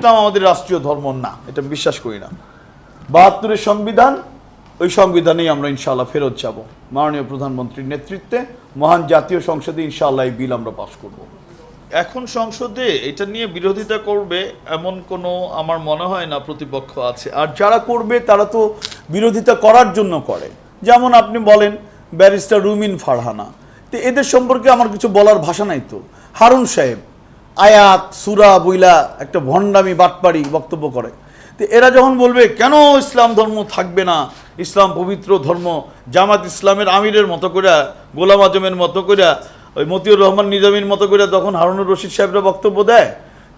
ইসলাম আমাদের রাষ্ট্রীয় ধর্ম না, এটা আমি বিশ্বাস করি না। বাহাত্তরের সংবিধান, ওই সংবিধানেই আমরা ইনশাআল্লাহ ফেরত যাব। মাননীয় প্রধানমন্ত্রীর নেতৃত্বে মহান জাতীয় সংসদে ইনশাআল্লাহ এই বিল আমরা পাশ করব। এখন সংসদে এটা নিয়ে বিরোধিতা করবে এমন কোনো আমার মনে হয় না, প্রতিপক্ষ আছে। আর যারা করবে, তারা তো বিরোধিতা করার জন্য করে। যেমন আপনি বলেন, ব্যারিস্টার রুমিন ফারহানা। তো এদের সম্পর্কে আমার কিছু বলার ভাষা নাই তো। হারুন সাহেব আয়াত, সুরা, বইলা একটা ভণ্ডামি, বাটপাড়ি বক্তব্য করে। তো এরা যখন বলবে, কেন ইসলাম ধর্ম থাকবে না? ইসলাম পবিত্র ধর্ম, জামাত ইসলামের আমিরের মতো করে গোলাম আজমের মতো করে ওই মতিউর রহমান নিজামীর মতো করে তখন হারুনুর রশিদ সাহেবরা বক্তব্য দেয়?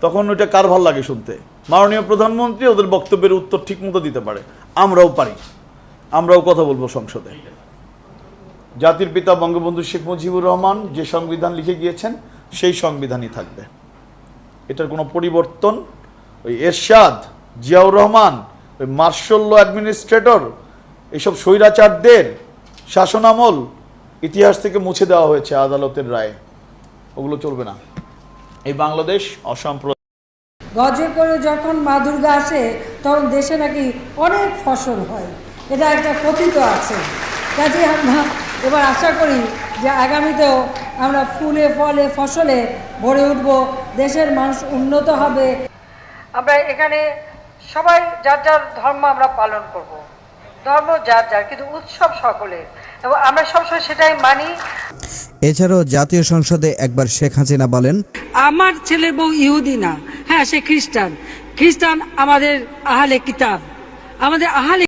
তখন ওইটা কার ভালো লাগে শুনতে? মাননীয় প্রধানমন্ত্রী ওদের বক্তব্যের উত্তর ঠিক মতো দিতে পারে। আমরাও পারি। আমরাও কথা বলব সংসদে। জাতির পিতা বঙ্গবন্ধু শেখ মুজিবুর রহমান যে সংবিধান লিখে গিয়েছেন, সেই সংবিধানই থাকবে। এটার কোনো পরিবর্তন? ওই এরশাদ, জিয়াউর রহমান, ওই মার্শাল অ্যাডমিনিস্ট্রেটর এইসব স্বৈরাচারদের শাসনামল ইতিহাস থেকে মুছে দেওয়া হয়েছে আদালতের রায়ে। ওগুলো চলবে না। এই বাংলাদেশ অসাম্প্রদায়িক। গজে করে যখন মা দুর্গা আসে, তখন দেশে নাকি অনেক ফসল হয়। এটা একটা কথিত আছে। কাজে আমরা এবার আশা করি যে আগামীতেও আমরা ফুলে ফলে ফসলে ভরে উঠব। দেশের মানুষ উন্নত হবে। আমরা এখানে সবাই যার যার ধর্ম আমরা পালন করব। ধর্ম যার যার কিন্তু উৎসব সকলের। এবং আমরা সবসময় সেটাই মানি। এছাড়াও জাতীয় সংসদে একবার শেখ হাসিনা বলেন আমার ছেলে বউ ইহুদি না। হ্যাঁ সে খ্রিস্টান। খ্রিস্টান আমাদের আহালে কিতাব। আমাদের আহালে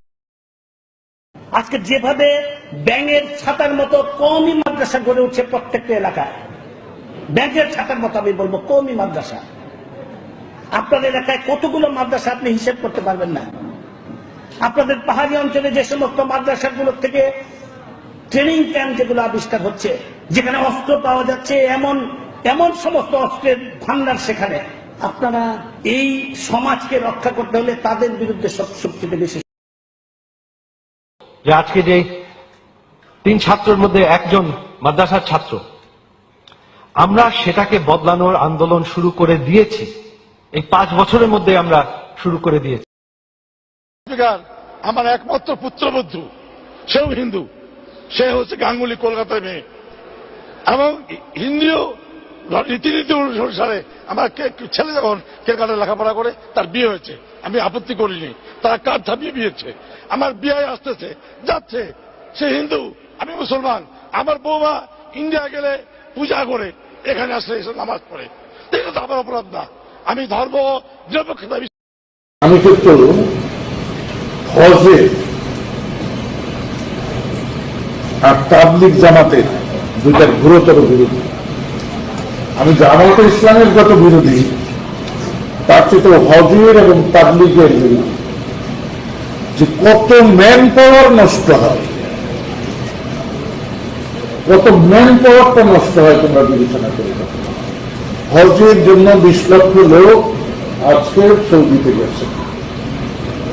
আজকে যেভাবে ব্যাঙের ছাতার মতো কমই মাদ্রাসা গড়ে উঠছে প্রত্যেকটা এলাকায়। ব্যাঙের ছাতার মতো আমি বলব কমই মাদ্রাসা। আপনার এলাকায় কতগুলো মাদ্রাসা আপনি হিসেব করতে পারবেন না। আপনাদের পাহাড়ি অঞ্চলে যে সমস্ত মাদ্রাসাগুলো থেকে ট্রেনিং ক্যাম্প যেগুলো আবিষ্কার হচ্ছে, যেখানে অস্ত্র পাওয়া যাচ্ছে, এমন এমন সমস্ত অস্ত্রের ভান্ডার সেখানে। আপনারা এই সমাজকে রক্ষা করতে হলে তাদের বিরুদ্ধে সব সবচেয়ে বেশি যে আজকে যে তিন ছাত্রের মধ্যে একজন মাদ্রাসার ছাত্র, আমরা সেটাকে বদলানোর আন্দোলন শুরু করে দিয়েছি। এই পাঁচ বছরের মধ্যে আমরা শুরু করে দিয়েছি। আমার একমাত্র পুত্রবধূ সেও হিন্দু, সে হচ্ছে গাঙ্গুলি কলকাতায় মেয়ে। এবং হিন্দিও রীতিনীতি অনুসারে আমার ছেলে যখন কেলকাতায় লেখাপড়া করে, তার বিয়ে হয়েছে। আমি আপত্তি করিনি। তারা কার থামিয়ে বিয়েছে আমার বিয়ে আসতেছে, যাচ্ছে। সে হিন্দু, আমি মুসলমান। আমার বৌমা ইন্ডিয়া গেলে পূজা করে, এখানে আসলে এসে নামাজ পড়ে। এটা তো আমার অপরাধ না। আমি ধর্ম নিরপেক্ষতা আমি কিন্তু হজে আর তাবলিক জামাতের দুইটার গুরুতর বিরোধী। আমি জামাত ইসলামের যত বিরোধী তার চেয়ে হজের এবং তাবলিগের যে কত ম্যান পাওয়ার নষ্ট হয়। কত ম্যান পাওয়ারটা নষ্ট হয় তোমরা বিবেচনা করে হজের জন্য বিশ লক্ষ লোক আজকে সৌদিতে গেছে।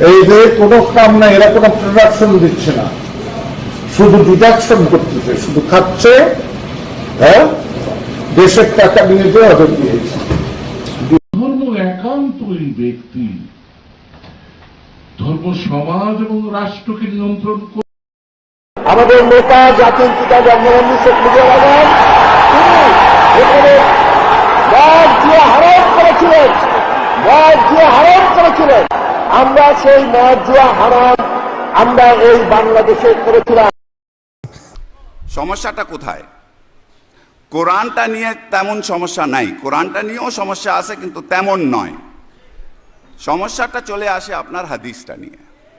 এই যে কোনো কাম না এরা কোনো প্রোডাকশন দিচ্ছে না। শুধু ডিডাকশন করতেছে, শুধু খাচ্ছে হ্যাঁ? দেশের টাকা নিয়ে যে ওদের দিয়েছে। একান্তই ব্যক্তি ধর্ম সমাজ এবং রাষ্ট্রকে নিয়ন্ত্রণ করে আমাদের নেতা জাতির পিতা বঙ্গবন্ধু শেখ মুজিবুর রহমান তিনি মদ দিয়ে হারাম করেছিলেন। মদ দিয়ে হারাম করেছিলেন। আমরা সেই মদ জুয়া হারাম আমরা এই বাংলাদেশে করেছিলাম। সমস্যাটা কোথায়? কোরআনটা নিয়ে তেমন সমস্যা নাই। কোরআনটা নিয়েও সমস্যা আছে কিন্তু তেমন নয়। সমস্যাটা চলে আসে আপনার হাদিসটা নিয়ে।